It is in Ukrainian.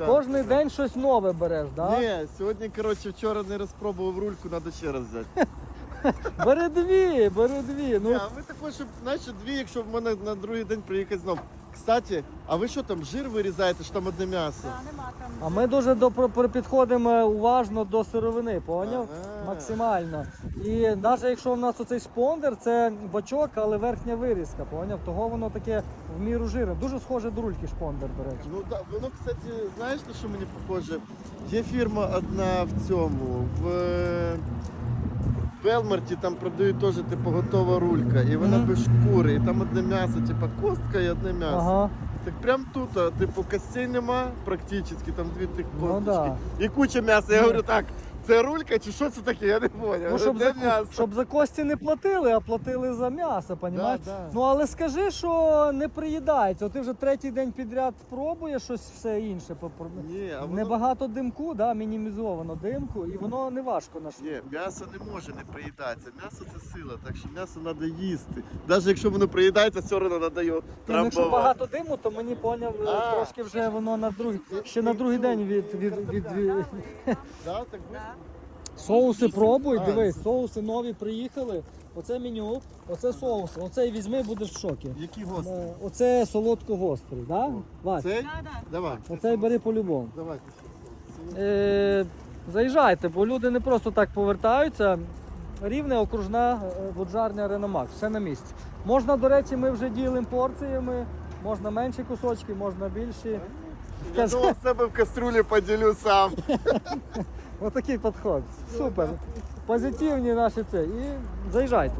Да. Кожний день щось нове береш, да? Ні, сьогодні, коротше, вчора не розпробував рульку, треба ще раз взяти. Бери дві, бери дві. Ну, Ні, а ви також, щоб, знаєш, дві, якщо в мене на другий день приїхати знов. Кстати, а ви що там, жир вирізаєте, що там одне м'ясо? Да, нема там. а ми дуже до, про- про- підходимо уважно до сировини, поняв? Ага. Максимально. І навіть якщо в нас оцей шпондер, це бочок, але верхня вирізка, поняв? Того воно таке в міру жирне. Дуже схоже до рульки шпондер, до речі. Ну так, воно, кстати, знаєш, на що мені похоже? Є фірма одна в цьому, в е, Велмарті там продають теж типу готова рулька, і вона Мгм. без шкури, і там одне м'ясо, типу костка і одне м'ясо. Ага. Так прям тут, а, типу, костей нема практично, там дві тих Ну да. І куча м'яса. Я Ну. говорю, так, це рулька чи що це таке? Я не поняв. Ну, щоб Де за, м'ясо? щоб за кості не платили, а платили за м'ясо, понімаєш? Да, да. Ну але скажи, що не приїдається. От ти вже третій день підряд пробуєш щось все інше. Ні, а воно... Небагато димку, да, мінімізовано димку, і воно не важко на. Ні, м'ясо не може не приїдатися. М'ясо це сила, так що м'ясо треба їсти. Навіть якщо воно приїдається, все одно треба його ну, якщо багато диму, то мені поняв, е, А. трошки вже воно на другий, ще на другий день від, від, від, від... Да, так соуси пробуй, А. дивись, соуси нові приїхали. Оце меню, оце соус, оцей візьми, будеш в шокі. Які гості? Е, Оце солодко-гострий, да? Вась, Цей? Да, да. Давай. оцей бери по-любому. Давайте. Е, заїжджайте, бо люди не просто так повертаються. Рівне окружна е, буджарня Реномакс, все на місці. Можна, до речі, ми вже ділимо порціями, можна менші кусочки, можна більші. Я думав, себе в каструлі поділю сам. Отакий підход. Супер. Позитивні наші це. І заїжджайте.